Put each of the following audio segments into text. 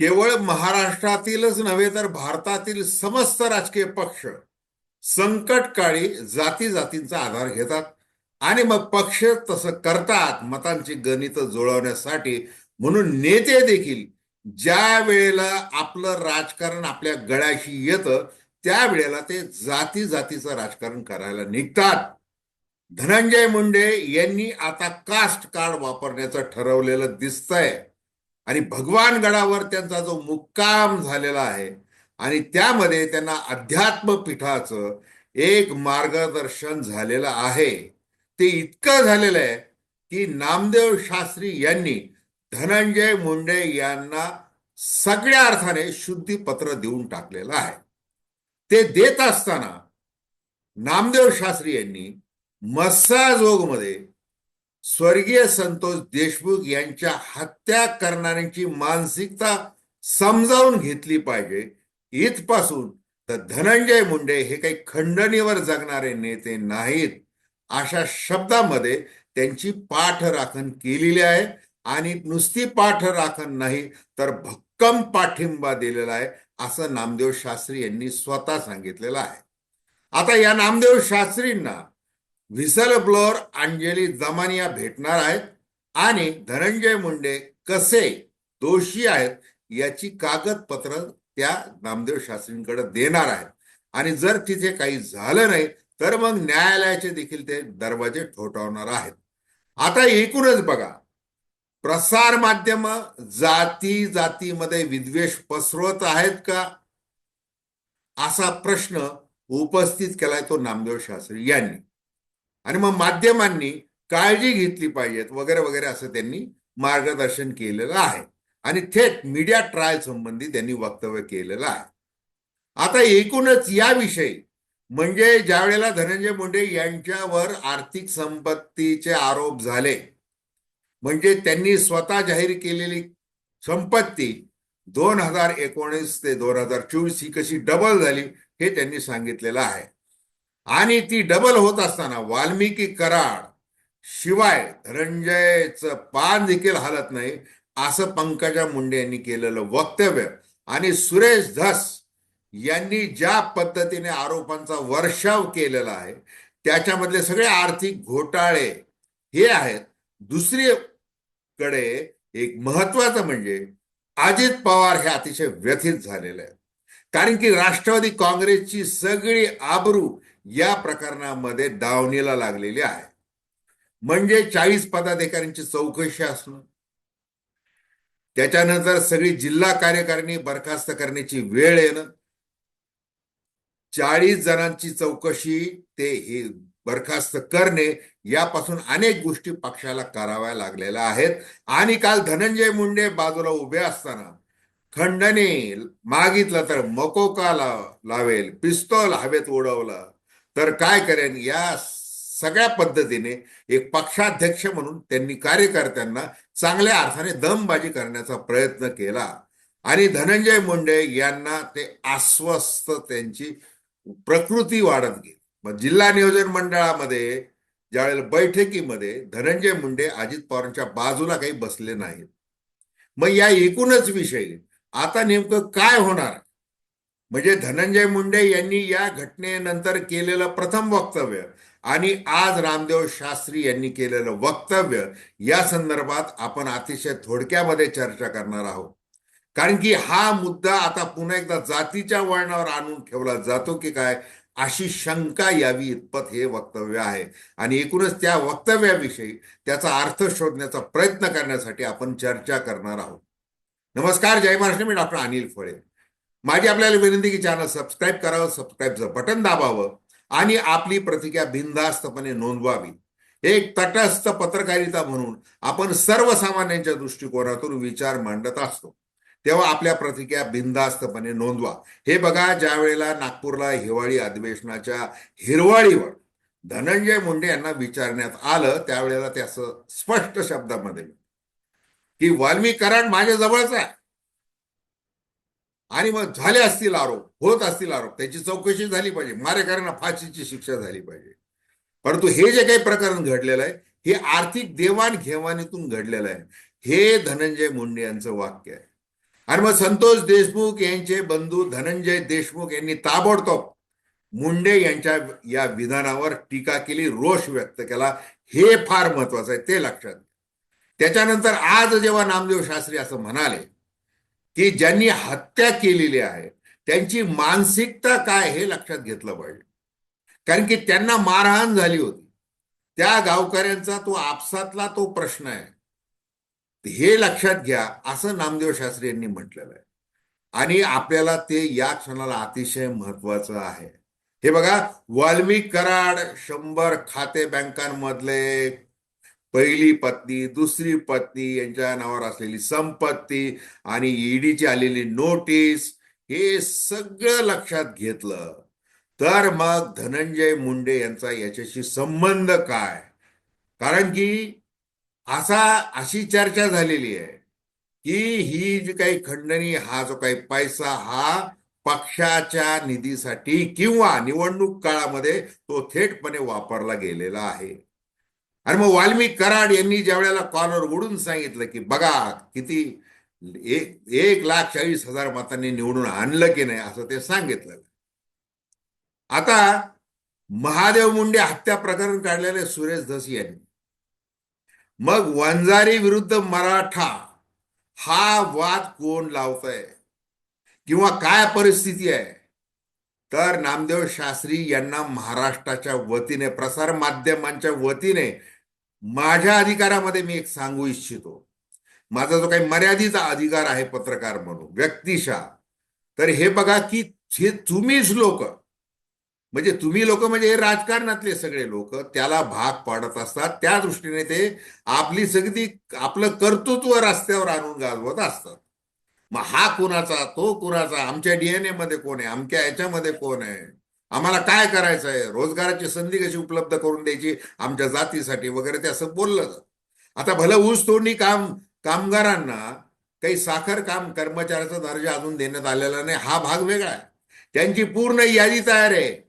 केवळ महाराष्ट्रातीलच नव्हे तर भारतातील समस्त राजकीय पक्ष संकटकाळी जाती जातींचा आधार घेतात आणि मग पक्ष तसं करतात मतांची गणित जुळवण्यासाठी म्हणून नेते देखील ज्या वेळेला आपलं राजकारण आपल्या गळ्याशी येतं त्यावेळेला ते जाती जातीचं राजकारण करायला निघतात. धनंजय मुंडे यांनी आता कास्ट कार्ड वापरण्याचं ठरवलेलं दिसतंय. आणि भगवान गडावर त्यांचा जो मुक्काम झालेला आहे आणि त्यामध्ये त्यांना अध्यात्म पीठाचं एक मार्गदर्शन झालेलं आहे. ते इतकं झालेलं आहे की नामदेव शास्त्री यांनी धनंजय मुंडे यांना सगळ्या अर्थाने शुद्धीपत्र देऊन टाकलेलं आहे. ते देत असताना नामदेव शास्त्री यांनी मस्साजोगमध्ये स्वर्गीय संतोष देशमुख यांच्या हत्या करणाऱ्यांची मानसिकता समजावून घेतली पाहिजे. इथपासून तर धनंजय मुंडे हे काही खंडणीवर जगणारे नेते नाहीत. अशा शब्दामध्ये त्यांची पाठराखण केलेली आहे. आणि नुसती पाठराखण नाही तर भक्कम पाठिंबा दिलेला आहे असं नामदेव शास्त्री यांनी स्वतः सांगितलेलं आहे. आता या नामदेव शास्त्रींना व्हिसल ब्लोअर अंजली जमानिया भेटणार आहेत आणि धनंजय मुंडे कसे दोषी आहेत याची कागदपत्र त्या नामदेव शास्त्रींकडे देणार आहेत. आणि जर तिथे काही झालं नाही तर मग न्यायालयाचे देखील ते दरवाजे ठोठावणार आहेत. आता एकूणच बघा. प्रसार माध्यम जाती जातीमध्ये विद्वेष पसरवत आहेत का? असा प्रश्न उपस्थित केलाय तो नामदेव शास्त्री यांनी. आणि मग माध्यमांनी काळजी घेतली पाहिजेत वगैरे वगैरे असं त्यांनी मार्गदर्शन केलेलं आहे. आणि थेट मीडिया ट्रायल संबंधी त्यांनी वक्तव्य केलेलं आहे. आता एकूणच याविषयी म्हणजे ज्या वेळेला धनंजय मुंडे यांच्यावर आर्थिक संपत्तीचे आरोप झाले म्हणजे त्यांनी स्वतः जाहीर केलेली संपत्ती दोन हजार एकोणीस ते दोन हजार चोवीस ही कशी डबल झाली हे त्यांनी सांगितलेलं आहे. आणि ती डबल होत असताना वाल्मिकी कराड शिवाय धनंजयचं पान देखील हालत नाही असं पंकजा मुंडे यांनी केलेलं वक्तव्य. आणि सुरेश धस यांनी ज्या पद्धतीने आरोपांचा वर्षाव केलेला आहे त्याच्यामधले सगळे आर्थिक घोटाळे हे आहेत. दुसरीकडे एक महत्वाचं म्हणजे अजित पवार हे अतिशय व्यथित झालेले आहेत. कारण की राष्ट्रवादी काँग्रेसची सगळी आबरू या प्रकरणामध्ये दावणीला लागलेली आहे. म्हणजे चाळीस पदाधिकाऱ्यांची चौकशी असणं. त्याच्यानंतर सगळी जिल्हा कार्यकारिणी बरखास्त करण्याची वेळ येणं. चाळीस जणांची चौकशी ते हे बरखास्त करणे यापासून अनेक गोष्टी पक्षाला कराव्या लागलेल्या आहेत. आणि काल धनंजय मुंडे बाजूला उभे असताना खंडने मागितलं तर मकोका लावेल पिस्तोल हवेत उडवलं. तर काय करेन? या सगळ्या पद्धतीने एक पक्षाध्यक्ष म्हणून त्यांनी कार्यकर्त्यांना चांगल्या अर्थाने दमबाजी करण्याचा प्रयत्न केला. आणि धनंजय मुंडे यांना ते अस्वस्थ त्यांची प्रकृती वाढत गेली. मग जिल्हा नियोजन मंडळामध्ये ज्यावेळेला बैठकीमध्ये धनंजय मुंडे अजित पवारांच्या बाजूला काही बसले नाहीत. मग या एकूणच विषयी आता नेमकं काय होणार? म्हणजे धनंजय मुंडे यांनी या घटनेनंतर केलेलं प्रथम वक्तव्य आणि आज रामदेव शास्त्री यांनी केलेलं वक्तव्य या संदर्भात आपण अतिशय थोडक्यामध्ये चर्चा करणार आहोत. कारण की हा मुद्दा आता पुन्हा एकदा जातीच्या वळणावर आणून ठेवला जातो की काय? अशी शंका यावी इतपत हे वक्तव्य आहे. आणि एकूणच त्या वक्तव्याविषयी त्याचा अर्थ शोधण्याचा प्रयत्न करण्यासाठी आपण चर्चा करणार आहोत. नमस्कार जय महाराष्ट्र. मी डॉक्टर अनिल फळे माझी आपल्याला विनंती की चॅनल सबस्क्राईब करावं सबस्क्राईबचं बटन दाबावं आणि आपली प्रतिक्रिया बिनधास्तपणे नोंदवावी. एक तटस्थ पत्रकारिता म्हणून आपण सर्वसामान्यांच्या दृष्टिकोनातून विचार मांडत असतो. तेव्हा आपल्या प्रतिक्रिया बिनधास्तपणे नोंदवा. हे बघा ज्या वेळेला नागपूरला हिवाळी अधिवेशनाच्या हिरवाळीवर धनंजय मुंडे यांना विचारण्यात आलं त्यावेळेला त्याचं स्पष्ट शब्दामध्ये की वाल्मीकरण माझ्या जवळच आहे. आणि मग झाले असतील आरोप होत असतील आरोप त्याची चौकशी झाली पाहिजे. मारेकऱ्यांना फाशीची शिक्षा झाली पाहिजे. परंतु हे जे काही प्रकरण घडलेलं आहे हे आर्थिक देवाणघेवाणीतून घडलेलं आहे. हे धनंजय मुंडे यांचं वाक्य आहे. आणि मग संतोष देशमुख यांचे बंधू धनंजय देशमुख यांनी ताबडतोब मुंडे यांच्या या विधानावर टीका केली रोष व्यक्त केला. हे फार महत्वाचं आहे ते लक्षात त्याच्यानंतर आज जेव्हा नामदेव शास्त्री असं म्हणाले की ज्यांनी हत्या केलेली आहे त्यांची मानसिकता काय हे लक्षात घेतलं पाहिजे. कारण की त्यांना मारहाण झाली होती. त्या गावकऱ्यांचा तो आपसातला तो प्रश्न आहे. हे लक्षात घ्या असं नामदेव शास्त्री यांनी म्हटलेलं आहे. आणि आपल्याला ते या क्षणाला अतिशय महत्वाचं आहे. हे बघा वाल्मिक कराड शंभर खाते बँकांमधले पहिली पत्नी दुसरी पत्नी यांच्या नावावर असलेली संपत्ती आणि ईडीची आलेली नोटीस हे सगळं लक्षात घेतलं. तर मग धनंजय मुंडे यांचा याच्याशी संबंध काय? कारण की असा अशी चर्चा झालेली आहे की ही जी काही खंडणी हा जो काही पैसा हा पक्षाच्या निधीसाठी किंवा निवडणूक काळामध्ये तो थेटपणे वापरला गेलेला आहे. आणि मग वाल्मिक कराड यांनी ज्या वेळेला कॉलर उडून सांगितलं की बघा किती एक एक लाख चाळीस हजार मतांनी निवडून आणलं की नाही असं ते सांगितलं. आता महादेव मुंडे हत्या प्रकरण काढलेले सुरेश धस यांनी. मग वंजारी विरुद्ध मराठा हा वाद कोण लावतंय? किंवा काय परिस्थिती आहे? तर नामदेव शास्त्री यांना महाराष्ट्राच्या वतीने प्रसार माध्यमांच्या वतीने माझ्या अधिकारामध्ये मी एक सांगू इच्छितो. माझा जो काही मर्यादित अधिकार आहे पत्रकार म्हणून व्यक्तिशा तर हे बघा की हे तुम्हीच लोक म्हणजे तुम्ही लोक म्हणजे हे राजकारणातले सगळे लोक त्याला भाग पाडत असतात. त्या दृष्टीने ते आपली सगळी आपलं कर्तृत्व रस्त्यावर आणून गाजवत असतात. मग हा कुणाचा तो कुणाचा आमच्या डीएनए मध्ये कोण आहे आमच्या याच्यामध्ये कोण आहे? आम्हाला काय करायचं आहे रोजगाराची संधी कशी उपलब्ध करून द्यायची? आमच्या जातीसाठी वगैरे ते असं बोललं जात. आता भलं ऊस तोडणी काम कामगारांना काही साखर काम कर्मचाऱ्याचा दर्जा अजून देण्यात आलेला नाही. हा भाग वेगळा आहे. त्यांची पूर्ण यादी तयार आहे.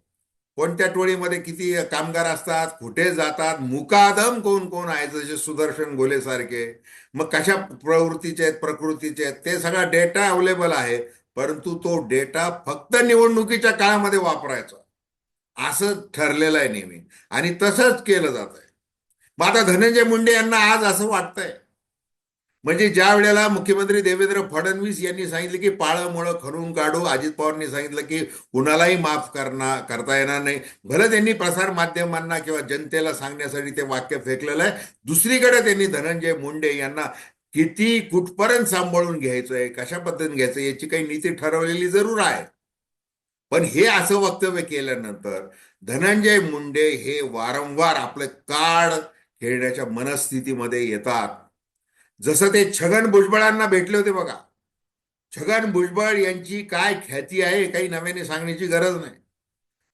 कोणत्या टोळीमध्ये किती कामगार असतात? कुठे जातात? मुकादम कोण कोण आहे? जसे सुदर्शन गोले सारखे मग कशा प्रवृत्तीचे आहेत प्रकृतीचे आहेत? ते सगळा डेटा अवेलेबल आहे. परंतु तो डेटा फक्त निवडणुकीच्या काळामध्ये वापरायचा. असं ठरलेलं आहे नेहमी. आणि तसंच केलं जात आहे. मग आता धनंजय मुंडे यांना आज असं वाटतंय. म्हणजे ज्या वेळेला मुख्यमंत्री देवेंद्र फडणवीस यांनी सांगितलं की पाळंमुळं खरून काढू अजित पवारांनी सांगितलं की कुणालाही माफ करणार करता येणार नाही. भलं त्यांनी प्रसार माध्यमांना किंवा जनतेला सांगण्यासाठी ते वाक्य फेकलेलं आहे. दुसरीकडे त्यांनी धनंजय मुंडे यांना किती कुठपर्यंत सांभाळून घ्यायचंय कशा पद्धतीने घ्यायचं याची काही नीती ठरवलेली जरूर आहे. पण हे असं वक्तव्य केल्यानंतर धनंजय मुंडे हे वारंवार आपलं काळ खेळण्याच्या मनस्थितीमध्ये येतात. जसं ते छगन भुजबळांना भेटले होते बघा. छगन भुजबळ यांची काय ख्याती आहे काही नव्याने सांगण्याची गरज नाही.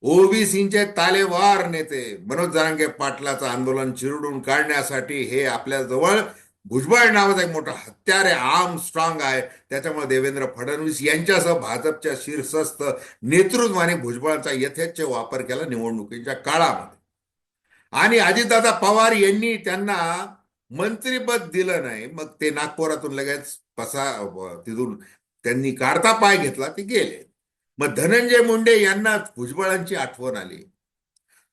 ओबीसीचे तालेवार नेते मनोज जरांगे पाटलाचं आंदोलन चिरडून काढण्यासाठी हे आपल्या जवळ भुजबळ नावाचा एक मोठा हत्यार आहे आर्म स्ट्रॉंग आहे. त्याच्यामुळे देवेंद्र फडणवीस यांच्यासह भाजपच्या शीर्षस्थ नेतृत्वाने भुजबळांचा यथेच्छ वापर केला निवडणुकीच्या काळामध्ये. आणि अजितदादा पवार यांनी त्यांना मंत्रीपद दिलं नाही. मग ते नागपुरातून लगेच पसा तिथून त्यांनी काढता पाय घेतला ते गेले. मग धनंजय मुंडे यांना भुजबळांची आठवण आली.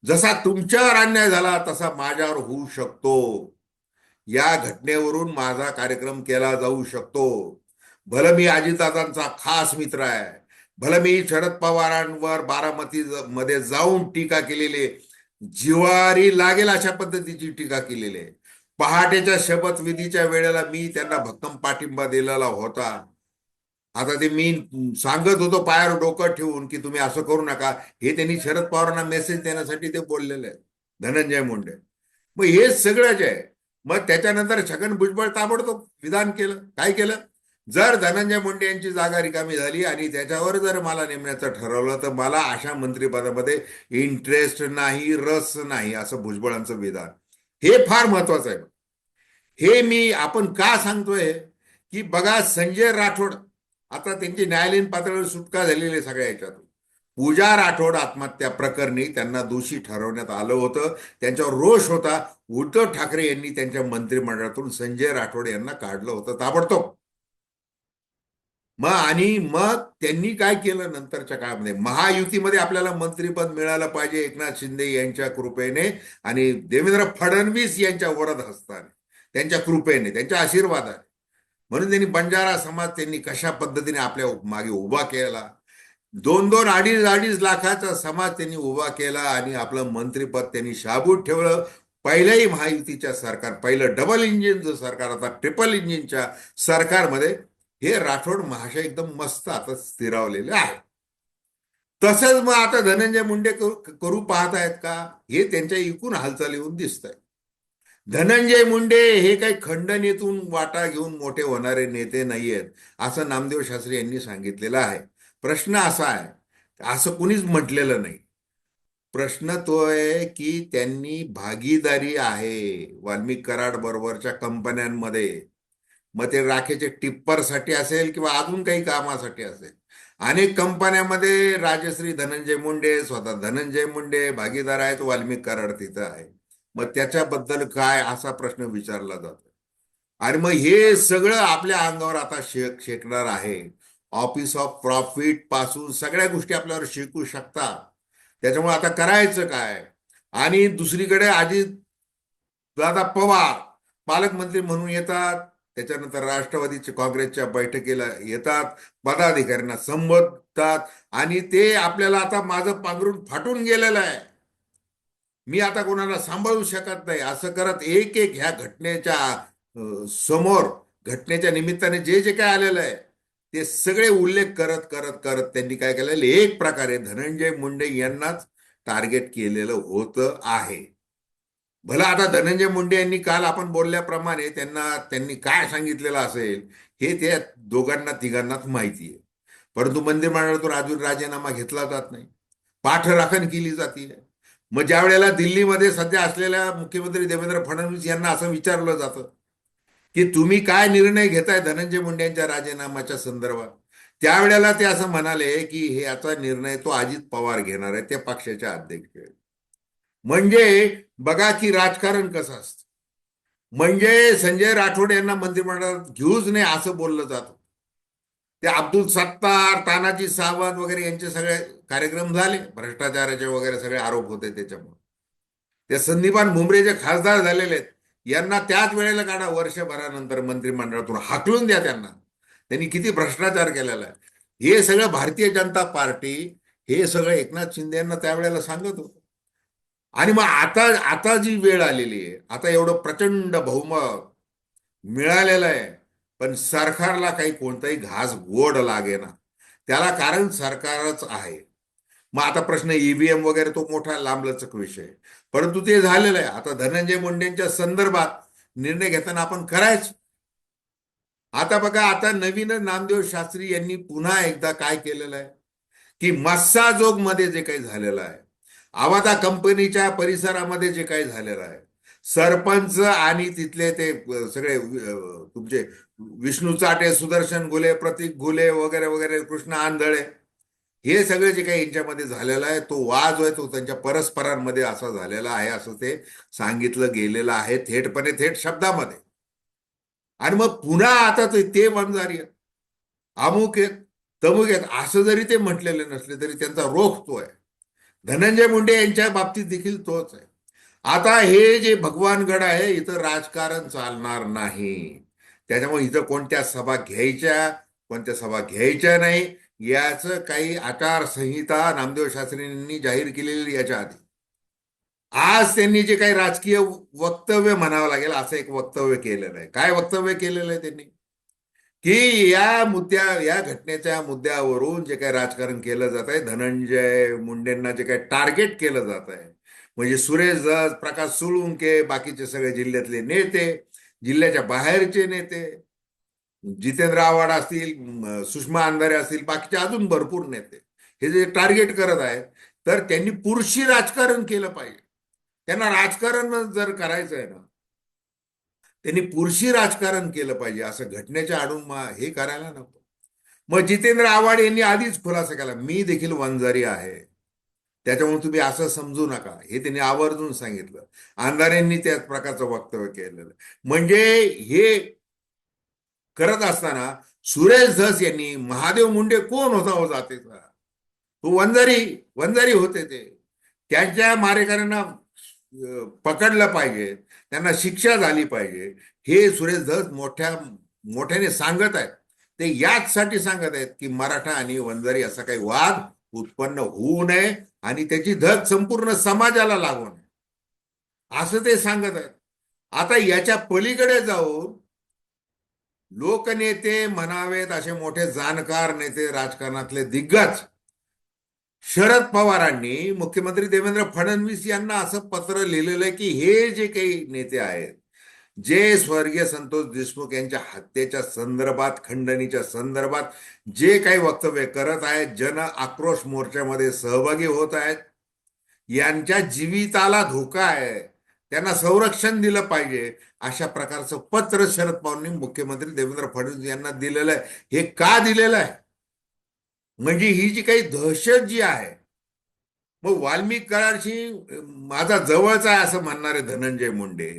जसा तुमच्यावर अन्याय झाला तसा माझ्यावर होऊ शकतो. या घटनेवरून माझा कार्यक्रम केला जाऊ शकतो. भलं मी अजितदादांचा खास मित्र आहे. भलं मी शरद पवारांवर बारामती मध्ये जाऊन टीका केलेली जिवारी लागेल अशा पद्धतीची टीका केलेली आहे. पहाटेच्या शपथविधीच्या वेळेला मी त्यांना भक्कम पाठिंबा दिलेला होता. आता ते मी सांगत होतो पायावर डोकं ठेवून की तुम्ही असं करू नका. हे त्यांनी शरद पवारांना मेसेज देण्यासाठी ते बोललेले आहेत. धनंजय मुंडे. मग हे सगळं जे आहे मग त्याच्यानंतर छगन भुजबळ ताबडतोब विधान केलं. काय केलं? जर धनंजय मुंडे यांची जागा रिकामी झाली आणि त्याच्यावर जर मला नेमण्याचं ठरवलं तर मला अशा मंत्रिपदामध्ये इंटरेस्ट नाही रस नाही असं भुजबळांचं विधान हे फार महत्वाचं आहे. हे मी आपण का सांगतोय? की बघा संजय राठोड आता त्यांची न्यायालयीन पातळीवर सुटका झालेली आहे सगळ्या याच्यातून. पूजा राठोड आत्महत्या प्रकरणी त्यांना दोषी ठरवण्यात आलं होतं. त्यांच्यावर रोष होता. उद्धव ठाकरे यांनी त्यांच्या मंत्रिमंडळातून संजय राठोड यांना काढलं होतं. ताबडतोब. मग आणि मग त्यांनी काय केलं नंतरच्या काळामध्ये? महायुतीमध्ये आपल्याला मंत्रीपद मिळालं पाहिजे एकनाथ शिंदे यांच्या कृपेने आणि देवेंद्र फडणवीस यांच्या वरद हस्ताने त्यांच्या कृपेने त्यांच्या आशीर्वादाने. म्हणून त्यांनी बंजारा समाज त्यांनी कशा पद्धतीने आपल्या मागे उभा केला? दोन दोन अडीच अडीच लाखाचा समाज त्यांनी उभा केला आणि आपलं मंत्रीपद त्यांनी शाबूत ठेवलं. पहिल्याही महायुतीच्या सरकार पहिलं डबल इंजिनचं सरकार आता ट्रिपल इंजिनच्या सरकारमध्ये हे राठोड महाशय एकदम मस्त आता स्थिरावलेले आहे. तसंच मग आता धनंजय मुंडे करू पाहत आहेत का? हे त्यांच्या एकूण हालचालीहून दिसत आहे धनंजय मुंडे हे काही खंडणीतून वाटा घेऊन मोठे होणारे नेते नाही आहेत असं नामदेव शास्त्री यांनी सांगितलेलं आहे. प्रश्न असा आहे असं कुणीच म्हटलेलं नाही. प्रश्न तो आहे की त्यांनी भागीदारी आहे वाल्मिक कराड बरोबरच्या कंपन्यांमध्ये. मग ते राखेचे टिप्परसाठी असेल किंवा अजून काही कामासाठी असेल. अनेक कंपन्यामध्ये राजश्री धनंजय मुंडे स्वतः धनंजय मुंडे भागीदार आहेत वाल्मिक कराड तिथं आहे. मग त्याच्याबद्दल काय असा प्रश्न विचारला जातो आणि मग हे सगळं आपल्या अंगावर आता शेक शेकणार आहे. ऑफिस ऑफ प्रॉफिटपासून सगळ्या गोष्टी आपल्यावर शिकू शकतात. त्याच्यामुळे आता करायचं काय? आणि दुसरीकडे अजित दादा पवार पालकमंत्री म्हणून येतात. त्याच्यानंतर राष्ट्रवादीच्या काँग्रेसच्या बैठकीला येतात. पदाधिकाऱ्यांना संबोधतात. आणि ते आपल्याला आता माझं पांघरून फाटून गेलेलं आहे. मी आता कोणाला सांभाळू शकत नाही. असं करत एक एक ह्या घटनेच्या समोर घटनेच्या निमित्ताने जे जे काय आलेलं आहे ते सगळे उल्लेख करत करत करत त्यांनी काय केलेलं? एक प्रकारे धनंजय मुंडे यांनाच टार्गेट केलेलं होतं आहे. भला आता धनंजय मुंडे यांनी काल आपण बोलल्याप्रमाणे त्यांना त्यांनी काय सांगितलेलं असेल हे त्या दोघांना तिघांनाच माहिती आहे. परंतु मंत्रिमंडळातून अजून राजीनामा घेतला जात नाही. पाठराखण केली जाते मग ज्या वेळेला दिल्लीमध्ये सध्या असलेल्या मुख्यमंत्री देवेंद्र फडणवीस यांना असं विचारलं जातं की तुम्ही काय निर्णय घेताय धनंजय मुंडे यांच्या संदर्भात? त्यावेळेला ते असं म्हणाले की हे याचा निर्णय तो अजित पवार घेणार आहे त्या पक्षाच्या अध्यक्ष म्हणजे बघा की राजकारण कसं असतं. म्हणजे संजय राठोड यांना मंत्रिमंडळात घेऊच नाही असं बोललं जात ते अब्दुल सत्तार तानाजी सावंत वगैरे यांचे सगळे कार्यक्रम झाले भ्रष्टाचाराचे वगैरे सगळे आरोप होते त्याच्यामुळे. ते संदीपान भुमरे जे खासदार झालेले आहेत. यांना त्याच वेळेला काढा वर्षभरानंतर मंत्रिमंडळातून हाकलून द्या त्यांना. त्यांनी किती भ्रष्टाचार केलेला आहे. हे सगळं भारतीय जनता पार्टी हे सगळं एकनाथ शिंदे यांना त्यावेळेला सांगत होतं. आणि मग आता आता जी वेळ आलेली आहे आता एवढं प्रचंड बहुमत मिळालेलं आहे पण सरकारला काही कोणताही घास गोड लागेना. त्याला कारण सरकारच आहे. मग आता प्रश्न ईव्हीएम वगैरे तो मोठा लांबलचक विषय परंतु ते झालेलं आहे. आता धनंजय मुंडेंच्या संदर्भात निर्णय घेताना आपण करायच आता बघा आता नवीन नामदेव शास्त्री यांनी पुन्हा एकदा काय केलेलं आहे? की मस्साजोगमध्ये जे काही झालेलं आहे आवाता कंपनीच्या परिसरामध्ये जे काही झालेलं आहे सरपंच आणि तिथले ते सगळे तुमचे विष्णू चाटे सुदर्शन घुले प्रतीक घुले वगैरे वगैरे कृष्ण आंधळे हे सगळे जे काही यांच्यामध्ये झालेलं आहे तो वाद जो आहे तो त्यांच्या परस्परांमध्ये असा झालेला आहे असं ते सांगितलं गेलेलं आहे थेटपणे थेट शब्दामध्ये. आणि मग पुन्हा आता ते ते वंजारी आहेत. अमुक आहेत तमुक आहेत असं जरी ते म्हटलेले नसले तरी त्यांचा रोख तो आहे. धनंजय मुंडे यांच्या बाबतीत देखील तोच आहे. आता हे जे भगवानगड आहे इथं राजकारण चालणार नाही. त्याच्यामुळे इथं कोणत्या सभा घ्यायच्या कोणत्या सभा घ्यायच्या नाही याचं काही आचारसंहिता नामदेव शास्त्रींनी जाहीर केलेली याच्या आधी. आज त्यांनी जे काही राजकीय वक्तव्य म्हणावं लागेल असं एक वक्तव्य केलेलं आहे. काय वक्तव्य केलेलं आहे त्यांनी? की या मुद्द्या या घटनेच्या मुद्द्यावरून जे काही राजकारण केलं जात आहे धनंजय मुंडेंना जे काही टार्गेट केलं जात आहे म्हणजे सुरेश जस प्रकाश सुळुंके बाकीचे सगळे जिल्ह्यातले नेते जिल्ह्याच्या बाहेरचे नेते जितेंद्र आव्हाड असतील सुषमा अंधारे असतील बाकीचे अजून भरपूर नेते. हे जे टार्गेट करत आहेत तर त्यांनी पुरुषी राजकारण केलं पाहिजे. त्यांना राजकारण जर करायचं आहे ना त्यांनी पुरुषी राजकारण केलं पाहिजे. असं घटनेच्या आडून हे करायला नको. मग जितेंद्र आव्हाड यांनी आधीच खुलासा केला मी देखील वंजारी आहे. त्याच्यामुळे तुम्ही असं समजू नका. हे त्यांनी आवर्जून सांगितलं. अंधारेंनी त्याच प्रकारचं वक्तव्य केलेलं. म्हणजे हे करत असताना सुरेश धस यांनी महादेव मुंडे कोण होता हो जातीचा? तो वंजारी वंजारी होते ते. त्यांच्या मारेकऱ्यांना पकडलं पाहिजे. त्यांना शिक्षा झाली पाहिजे. हे सुरेश धस मोठ्या मोठ्याने सांगत आहेत. ते याचसाठी सांगत आहेत की मराठा आणि वंजारी असा काही वाद उत्पन्न होऊ नये आणि त्याची धग संपूर्ण समाजाला लागू नये. असं ते सांगत आहेत. आता याच्या पलीकडे जाऊन लोकनेते म्हणावेत असे मोठे जाणकार नेते राजकारणातले दिग्गज शरद पवारांनी मुख्यमंत्री देवेंद्र फडणवीस यांना असं पत्र लिहिलेलं आहे की हे जे काही नेते आहेत जे स्वर्गीय संतोष देशमुख यांच्या हत्येच्या संदर्भात खंडणीच्या संदर्भात जे काही वक्तव्य करत आहेत जन आक्रोश मोर्चामध्ये सहभागी होत आहेत यांच्या जीविताला धोका आहे. त्यांना संरक्षण दिलं पाहिजे. अशा प्रकारचं पत्र शरद पवारांनी मुख्यमंत्री देवेंद्र फडणवीस यांना दिलेलं आहे. हे का दिलेलं आहे? म्हणजे ही जी काही दहशत जी आहे मग वाल्मिक कराडशी माझा जवळचा आहे असं म्हणणारे धनंजय मुंडे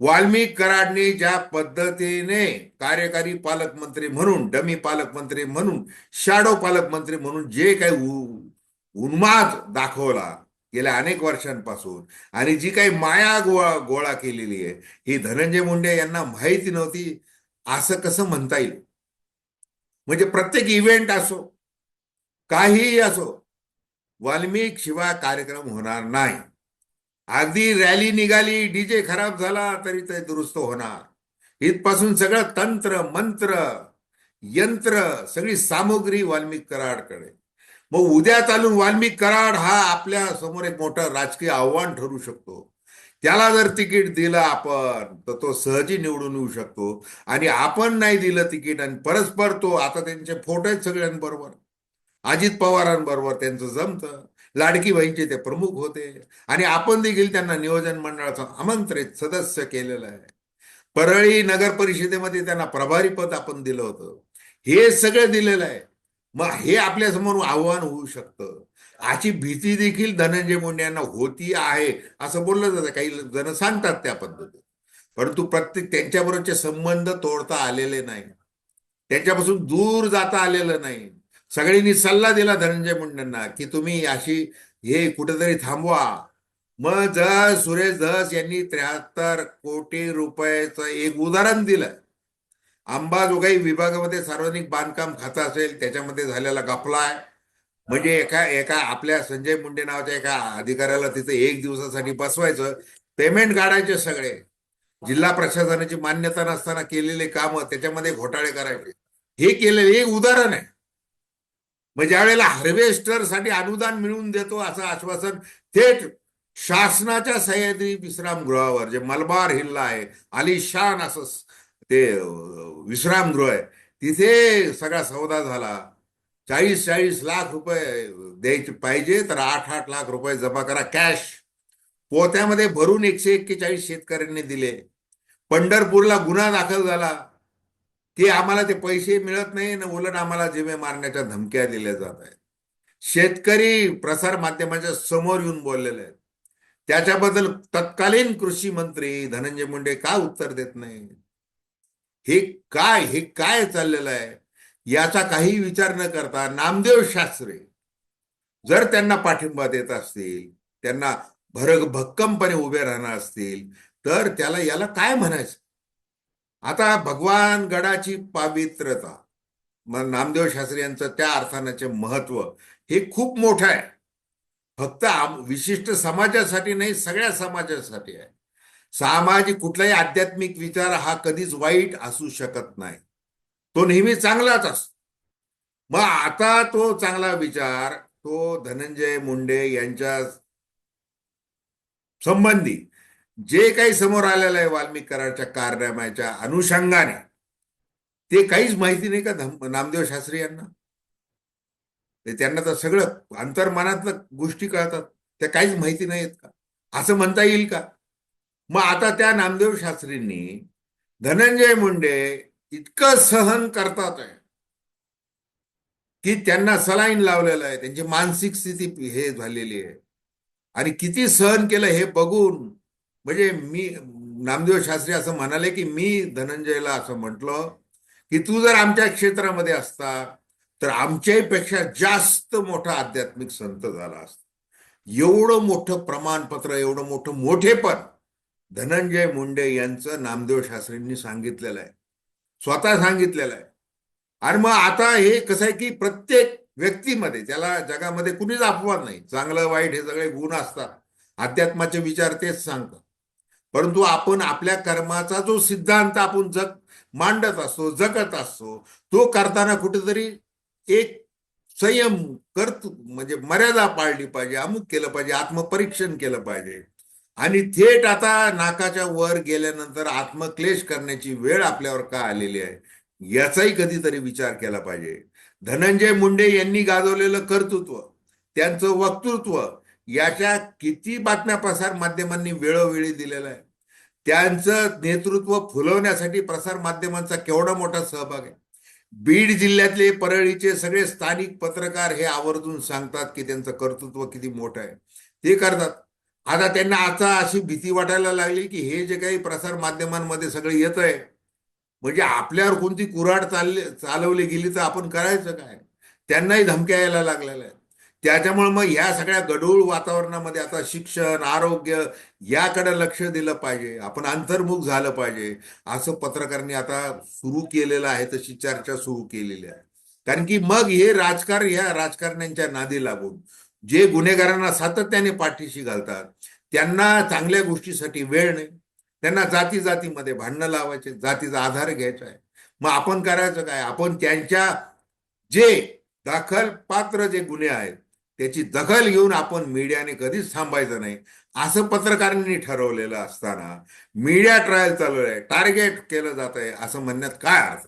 वाल्मिक कराडने ज्या पद्धतीने कार्यकारी पालकमंत्री म्हणून डमी पालकमंत्री म्हणून शॅडो पालकमंत्री म्हणून जे काही उन्माद दाखवला गेल्या अनेक वर्षांपासून. आणि जी काही माया गोळा गोळा केलेली आहे ही धनंजय मुंडे यांना माहिती नव्हती असं कसं म्हणता येईल? म्हणजे प्रत्येक इव्हेंट असो काहीही असो वाल्मिक शिवाय कार्यक्रम होणार नाही. अगदी रॅली निघाली डीजे खराब झाला तरी ते दुरुस्त होणार. इथपासून सगळं तंत्र मंत्र यंत्र सगळी सामुग्री वाल्मिक कराडकडे. मग उद्या चालून वाल्मिक कराड हा आपल्यासमोर एक मोठं राजकीय आव्हान ठरू शकतो. त्याला जर तिकीट दिलं आपण तर तो सहजी निवडून येऊ शकतो. आणि आपण नाही दिलं तिकीट आणि परस्पर तो आता त्यांचे फोटो आहेत सगळ्यांबरोबर. अजित पवारांबरोबर त्यांचं जमतं. लाडकी बहीणचे ते प्रमुख होते. आणि आपण देखील त्यांना नियोजन मंडळाचं आमंत्रित सदस्य केलेलं आहे. परळी नगर परिषदेमध्ये त्यांना प्रभारी पद आपण दिलं होतं. हे सगळं दिलेलं आहे. मग हे आपल्यासमोर आव्हान होऊ शकतं. अशी भीती देखील धनंजय मुंडे यांना होती आहे असं बोललं जातं. काही जण सांगतात त्या पद्धतीत. परंतु प्रत्येक त्यांच्याबरोबरचे संबंध तोडता आलेले नाही. त्यांच्यापासून दूर जाता आलेलं नाही. सगळ्यांनी सल्ला दिला धनंजय मुंडेंना की तुम्ही अशी हे कुठेतरी थांबवा. मग जस सुरेश धस यांनी त्र्याहत्तर कोटी रुपयाचं एक उदाहरण दिलं. अंबाजोगाई विभागामध्ये सार्वजनिक बांधकाम खातं असेल त्याच्यामध्ये झालेला गपला आहे. म्हणजे एका एका आपल्या संजय मुंडे नावाच्या एका अधिकाऱ्याला तिथे एक दिवसासाठी बसवायचं पेमेंट काढायचे सगळे. जिल्हा प्रशासनाची मान्यता नसताना केलेले कामं त्याच्यामध्ये घोटाळे करायचे. हे केलेले एक उदाहरण आहे. मग ज्या वेळेला हार्वेस्टरसाठी अनुदान मिळवून देतो असं आश्वासन थेट शासनाच्या सह्याद्री विश्रामगृहावर जे मलबार हिल्ला आहे आलिशान असं ते विश्रामगृह आहे. तिथे सगळा सौदा झाला. चाळीस चाळीस लाख रुपये द्यायचे पाहिजे तर आठ आठ लाख रुपये जमा करा कॅश. पोत्यामध्ये भरून एकशे एक्केचाळीस शेतकऱ्यांनी दिले. पंढरपूरला गुन्हा दाखल झाला. की आम्हाला ते पैसे मिळत नाही ना उलट आम्हाला जिमे मारण्याच्या धमक्या दिल्या जात आहेत. शेतकरी प्रसार माध्यमाच्या समोर येऊन बोललेले आहेत. त्याच्याबद्दल तत्कालीन कृषी मंत्री धनंजय मुंडे का उत्तर देत नाही हे काय हे काय चाललेलं आहे? याचा काही विचार न करता नामदेव शास्त्री जर त्यांना पाठिंबा देत असतील त्यांना भरग भक्कमपणे उभे राहणार असतील तर त्याला याला काय म्हणायचं? आता भगवान गडाची पावित्रता मग नामदेव शास्त्री यांचं त्या अर्थानाचे महत्त्व हे खूप मोठं आहे. फक्त आम- विशिष्ट समाजासाठी नाही सगळ्या समाजासाठी आहे. सामाजिक कुठलाही आध्यात्मिक विचार हा कधीच वाईट असू शकत नाही. तो नेहमी चांगलाच असतो. मग आता तो चांगला विचार तो धनंजय मुंडे यांच्या संबंधी जे काही समोर आलेलं आहे वाल्मिक कराडच्या कारनाम्याच्या अनुषंगाने ते काहीच माहिती नाही का नामदेव शास्त्री यांना? ते त्यांना तर सगळं अंतर्मनातलं गोष्टी कळतात. त्या काहीच माहिती नाहीत का? असं म्हणता येईल का? मग आता त्या नामदेव शास्त्रींनी धनंजय मुंडे इतकं सहन करतात आहे. की त्यांना सलाईन लावलेलं आहे. त्यांची मानसिक स्थिती हे झालेली आहे. आणि किती सहन केलं हे बघून म्हणजे मी नामदेव शास्त्री असं म्हणाले की मी धनंजयला असं म्हटलं की तू जर आमच्या क्षेत्रामध्ये असता तर आमच्यापेक्षा जास्त मोठा आध्यात्मिक संत झाला असता. एवढं मोठं प्रमाणपत्र एवढं मोठं मोठेपण धनंजय मुंडे यांचं नामदेव शास्त्रींनी सांगितलेलं आहे. स्वतः सांगितलेलं आहे. आणि मग आता हे कसं आहे की प्रत्येक व्यक्तीमध्ये त्याला जगामध्ये कुणीच अपवाद नाही चांगलं वाईट हे सगळे गुण असतात. अध्यात्माचे विचार तेच सांगतात. परंतु आपण आपल्या कर्माचा जो सिद्धांत आपण जग मांडत असतो जगत असतो तो करताना कुठेतरी एक संयम करत म्हणजे मर्यादा पाळली पाहिजे अमुक केलं पाहिजे आत्मपरीक्षण केलं पाहिजे. आणि थेट आता नाकाच्या वर गेल्यानंतर आत्मक्लेश करण्याची वेळ आपल्यावर का आलेली आहे? याचाही कधीतरी विचार केला पाहिजे. धनंजय मुंडे यांनी गाजवलेलं कर्तृत्व त्यांचं वक्तृत्व याच्या किती बातम्या प्रसार माध्यमांनी वेळोवेळी दिलेलं आहे त्यांचं नेतृत्व फुलवण्यासाठी प्रसार माध्यमांचा केवढा मोठा सहभाग आहे. बीड जिल्ह्यातले परळीचे सगळे स्थानिक पत्रकार हे आवर्जून सांगतात की त्यांचं कर्तृत्व किती मोठं आहे. ते करतात. आता त्यांना आता अशी भीती वाटायला लागली की हे जे काही प्रसार माध्यमांमध्ये सगळं येत आहे म्हणजे आपल्यावर कोणती कुऱ्हाड चालली चालवली गेली तर आपण करायचं काय? त्यांनाही धमक्या यायला लागलेल्या आहेत. त्याच्यामुळे मग ह्या सगळ्या गढूळ वातावरणामध्ये आता शिक्षण आरोग्य याकडे लक्ष दिलं पाहिजे. आपण अंतर्मुख झालं पाहिजे. असं पत्रकारांनी आता सुरू केलेलं आहे तशी चर्चा सुरू केलेली आहे. कारण की मग हे राजकारण ह्या राजकारण्यांच्या नादी लागून जे गुन्हेगारांना सातत्याने पाठीशी घालतात त्यांना चांगल्या गोष्टीसाठी वेळ नाही. त्यांना जाती जातीमध्ये भांडणं लावायचे जातीचा आधार घ्यायचा आहे. मग आपण करायचं काय? आपण त्यांच्या जे दाखल पात्र जे गुन्हे आहेत त्याची दखल घेऊन आपण मीडियाने कधीच थांबायचं नाही. असं पत्रकारांनी ठरवलेलं असताना मीडिया ट्रायल चालू आहे टार्गेट केलं जात आहे असं म्हणण्यात काय अर्थ?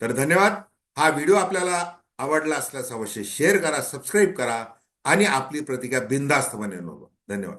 तर धन्यवाद. हा व्हिडिओ आपल्याला आवडला असल्यास अवश्य शेअर करा सबस्क्राईब करा आणि आपली प्रतिक्रिया बिंदास्तपणे नोंदवा धन्यवाद.